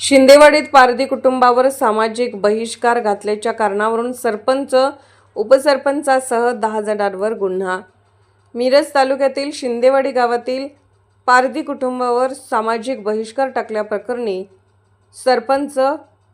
शिंदेवाडीत पारधी कुटुंबावर सामाजिक बहिष्कार घातल्याच्या कारणावरून सरपंच उपसरपंचासह दहा जणांवर गुन्हा. मिरज तालुक्यातील शिंदेवाडी गावातील पारधी कुटुंबावर सामाजिक बहिष्कार टाकल्याप्रकरणी सरपंच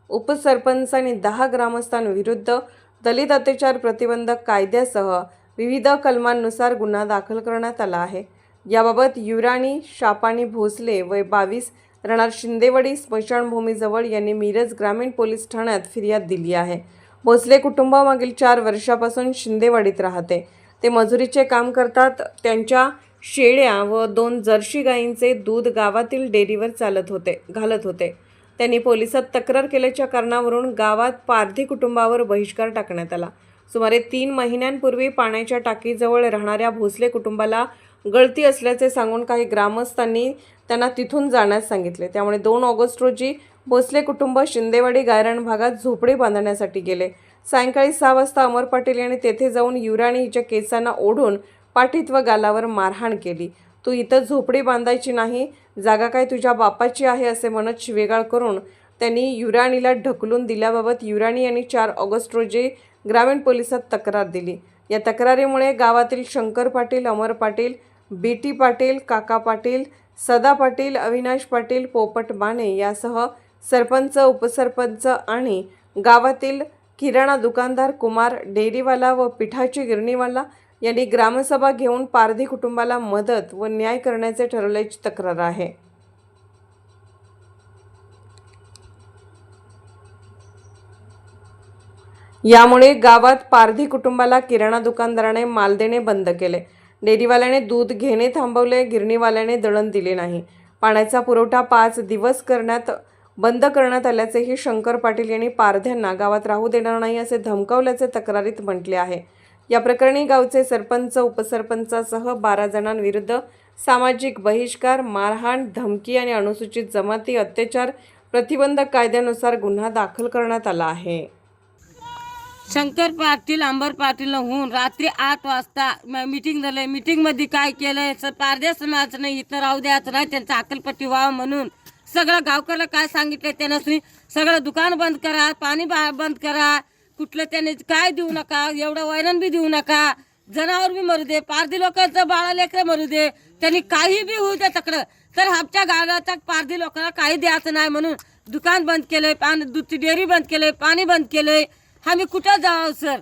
उपसरपंच आणि दहा ग्रामस्थांविरुद्ध दलित अत्याचार प्रतिबंधक कायद्यासह विविध कलमांनुसार गुन्हा दाखल करण्यात आला आहे. याबाबत युराणी शापानी भोसले वय बावीस राहणार शिंदेवाडी स्मशानभूमीजवळ यांनी मिरज ग्रामीण पोलीस ठाण्यात फिर्याद दिली आहे. भोसले कुटुंबामागील चार वर्षापासून शिंदेवाडीत राहते. ते मजुरीचे काम करतात. त्यांच्या शेळ्या व दोन जर्सी गायींचे दूध गावातील डेअरीवर चालत होते घालत होते. त्यांनी पोलिसात तक्रार केल्याच्या कारणावरून गावात पारधी कुटुंबावर बहिष्कार टाकण्यात आला. सुमारे तीन महिन्यांपूर्वी पाण्याच्या टाकीजवळ राहणाऱ्या भोसले कुटुंबाला गळती असल्याचे सांगून काही ग्रामस्थांनी त्यांना तिथून जाण्यास सांगितले. त्यामुळे दोन ऑगस्ट रोजी भोसले कुटुंब शिंदेवाडी गायरण भागात झोपडी बांधण्यासाठी गेले. सायंकाळी सहा वाजता अमर पाटील यांनी तेथे जाऊन युराणी हिच्या केसांना ओढून पाठीत व गालावर मारहाण केली. तू इथं झोपडी बांधायची नाही जागा काय तुझ्या बापाची आहे? असे म्हणत शिवेगाळ करून त्यांनी युराणीला ढकलून दिल्याबाबत युराणी यांनी चार ऑगस्ट रोजी ग्रामीण पोलिसात तक्रार दिली. या तक्रारीमुळे गावातील शंकर पाटील अमर पाटील बी टी पाटील काका पाटील सदा पाटील अविनाश पाटील पोपट माने यासह सरपंच उपसरपंच आणि गावातील किराणा दुकानदार कुमार डेअरीवाला व पिठाची गिरणीवाला यांनी ग्रामसभा घेऊन पारधी कुटुंबाला मदत व न्याय करण्याचे ठरवल्याची तक्रार आहे. यामुळे गावात पारधी कुटुंबाला किराणा दुकानदाराने माल देणे बंद केले. डेअरीवाल्याने दूध घेणे थांबवले गिरणीवाल्याने दळण दिले नाही. पाण्याचा पुरवठा पाच दिवस करण्यात बंद करण्यात आल्याचेही शंकर पाटील यांनी पारध्यांना गावात राहू देणार नाही असे धमकावल्याचे तक्रारीत म्हटले आहे. या प्रकरणी गावचे सरपंच उपसरपंचासह बारा जणांविरुद्ध सामाजिक बहिष्कार मारहाण धमकी आणि अनुसूचित जमाती अत्याचार प्रतिबंधक कायद्यानुसार गुन्हा दाखल करण्यात आला आहे. शंकर पाटील अंबर पाटील होऊन रात्री आठ वाजता मिटिंग झालं आहे काय केलंय? सर पारध्या समाज नाही इथं राहू द्यायचं नाही त्यांचा अकलपट्टी व्हावं म्हणून सगळं गावकऱ्याला काय सांगितलं त्यांना सगळं दुकान बंद करा पाणी बा- बंद करा. कुठलं त्याने काय देऊ नका? एवढं वैरण बी देऊ नका. जनावर बी मरू दे. पारधी लोकांचं बाळा लेकरं मरू दे. त्यांनी काही बी होऊ दे तकडं. तर आमच्या गावाचा पारधी लोकांना काही द्यायचं नाही म्हणून दुकान बंद केलंय पाणी दूधची डेअरी बंद केलंय पाणी बंद केलंय. आम्ही कुठं जाऊ सर?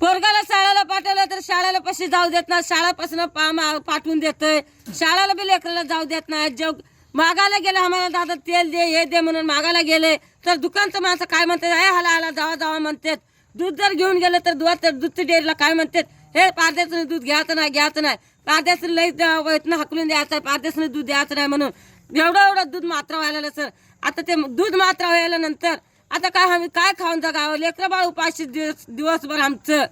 पोरगाला शाळेला पाठवलं तर शाळेला पैसे जाऊ देत नाही. शाळापासून पा मा- पाठवून देतोय. शाळेला बी लेकराला जाऊ देत नाही. जग मागायला गेलं आम्हाला दादा तेल दे हे दे म्हणून मागायला गेले. तर दुकानचं माणसं काय म्हणतात? हे हाला हाला जावा जावा म्हणतात. दूध जर घेऊन गेलं तर दुधा तर दूधच्या डेअरीला काय म्हणतात? हे पारदेसन दूध घ्यायचं नाही घ्यायचं नाही. पारद्याचं लई इथनं हकलून द्यायचं आहे. दूध द्यायचं नाही म्हणून. एवढं एवढं दूध मात्र व्हायला सर. आता ते दूध मात्र व्हायला नंतर आता काय आम्ही काय खाऊन जगावं लेकरं बाळ उपाशी दिवस दिवसभर आमचं.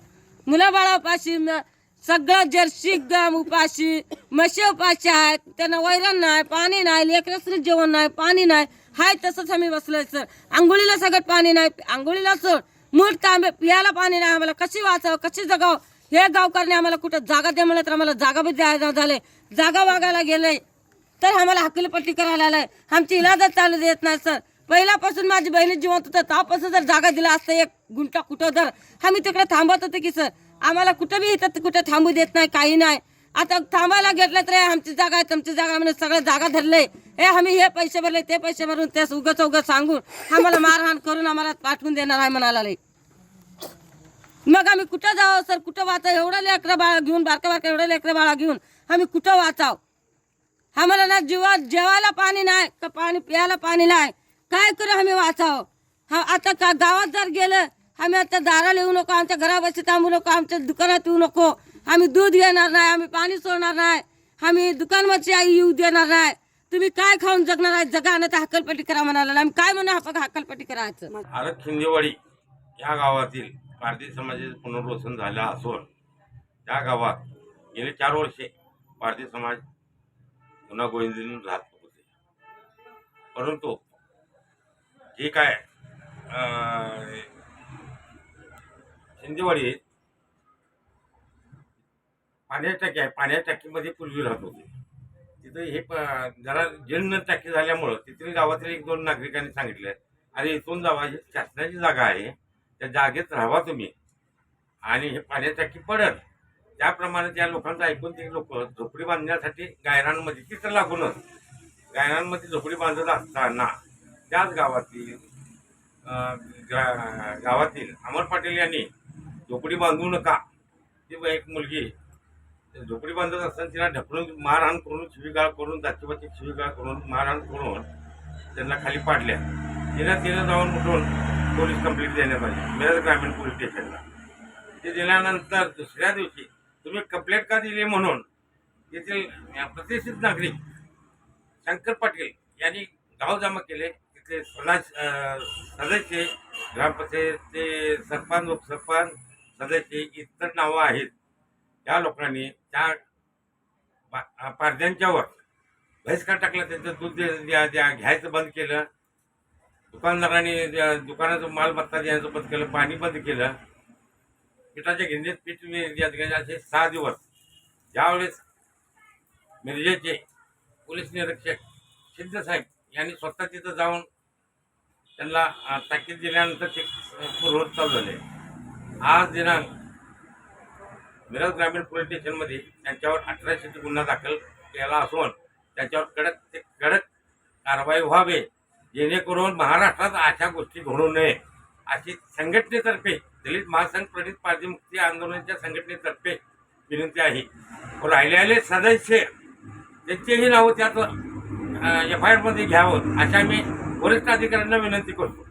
मुलं बाळ उपाशी सगळं जर्सी गम उपाशी म्हशी उपाशी आहेत त्यांना वैरण नाही पाणी नाही लेकरच जेवण नाही पाणी नाही. हाय तसंच आम्ही बसलोय सर. आंघोळीला सगळं पाणी नाही. आंघोळीला सोड मूठ तांबे पियाला पाणी नाही. आम्हाला कशी वाचावं कशी जगावं? हे गावकरने आम्हाला कुठं जागा दे म्हणलं तर आम्हाला जागा बी द्यायला झाले. जागा वागायला गेलंय तर आम्हाला हकीलपट्टी करायला आलाय. आमची इलाजच चालू देत नाही सर. पहिल्यापासून माझी बहिणी जिवंत होतं. त्यापासून जर जागा दिला असतं एक गुंटा कुठं जर आम्ही तिकडे थांबत होते की सर आम्हाला कुठं बी इथं कुठं थांबू देत नाही काही नाही. आता थांबायला घेतलं तर हे आमची जागा आहे तुमची जागा म्हणून सगळं जागा धरलंय. हे आम्ही हे पैसे भरले ते पैसे भरून त्यास उगच उगच सांगून आम्हाला मारहाण करून आम्हाला पाठवून देणार आहे म्हणाला लई. मग आम्ही कुठं जावं सर? कुठं वाचावं? एवढं लेकरं बाळा घेऊन बारका बारका एवढं लेकरं बाळा घेऊन आम्ही कुठं वाचाव? आम्हाला ना जीवा जेवायला पाणी नाही का पाणी प्यायला पाणी नाही. काय करू आम्ही वाचाव? हा आता का गावात जर गेलं आम्ही आता दाराला येऊ नको आमच्या घरापाशी थांबू नको आमच्या दुकानात येऊ नको. आम्ही दूध घेणार नाही आम्ही पाणी सोडणार नाही. आम्ही दुकानवरची आई येऊ देणार नाही. तुम्ही काय खाऊन जगणार आहे? जगा नाही तर हक्कलपट्टी करा म्हणाला. आम्ही काय म्हणू आपण हक्कलपट्टी करायचं? आरत खिंदेवाडी या गावातील पारधी समाजाचे पुनर्वसन झालं असून त्या गावात गेले चार वर्षे पारधी समाज गुन्हा गोविंदीने राहत होते. परंतु जे काय? शिंदेवाडी पाण्याची पाण्याच्या टाकी आहे पाण्याच्या टाकीमध्ये पूर्वी राहत होते. तिथं हे प- जरा जीर्ण टाकी झाल्यामुळं तिथे गावातील एक दोन नागरिकांनी सांगितलं अरे इथून जावा ही शासनाची जागा आहे. त्या जागेत राहावा तुम्ही. आणि हे पाण्याची टाकी पडत. त्याप्रमाणे त्या लोकांचं ऐकून ते लोक झोपडी बांधण्यासाठी गायरांमध्ये तिथं लागूनच गायरांमध्ये झोपडी बांधत असताना त्याच गावातील गावातील अमर पाटील यांनी झोपडी बांधू नका. ती एक मुलगी झोपडी बांधत असताना तिला ढकलून मारहाण करून शिवीगाळ करून जातीपाती शिवीगाळ करून मारहाण करून त्यांना खाली पाडल्या. तिला तिला जाऊन उठून पोलीस कंप्लेंट देण्यात आली मिरज ग्रामीण पोलीस स्टेशनला. ते दिल्यानंतर दुसऱ्या दिवशी तुम्ही कंप्लेंट का दिली म्हणून तेथील प्रतिष्ठित नागरिक शंकर पाटील यांनी गाव जमा केले. तिथले समाज सदस्य ग्रामपंचायतचे सरपंच उपसरपंच सदस्य इतर नावं आहेत. त्या लोकांनी त्या पा- पारध्यांच्यावर बहिष्कार टाकला त्यांचं दूध दे- द्या- द्या- घ्यायचं बंद केलं. दुकानदारांनी दुकानाचं मालमत्ता द्यायचं बंद केलं पाणी बंद केलं. पिठाच्या गिरणीत पीठ द्यायचं घ्यायचं असे सहा दिवस. ज्यावेळेस मिरजेचे पोलीस निरीक्षक सिद्ध साहेब यांनी स्वतः तिथं जाऊन त्यांना ताकीद दिल्यानंतर ते पूर्वत चालू झाले. आज दिनांक मिरज ग्रामीण पोलीस स्टेशनमध्ये त्यांच्यावर अठराशेचा गुन्हा दाखल केला असून त्यांच्यावर कडक ते कडक कारवाई व्हावे जेणेकरून महाराष्ट्रात अशा गोष्टी घडू नये. अशी संघटनेतर्फे दलित महासंघ प्रणित पारधी मुक्ती आंदोलनाच्या संघटनेतर्फे विनंती आहे. राहिलेले सदस्य त्यांचेही नावं त्यात एफ आय आरमध्ये घ्यावं अशा मी वरिष्ठ अधिकाऱ्यांना विनंती करतो.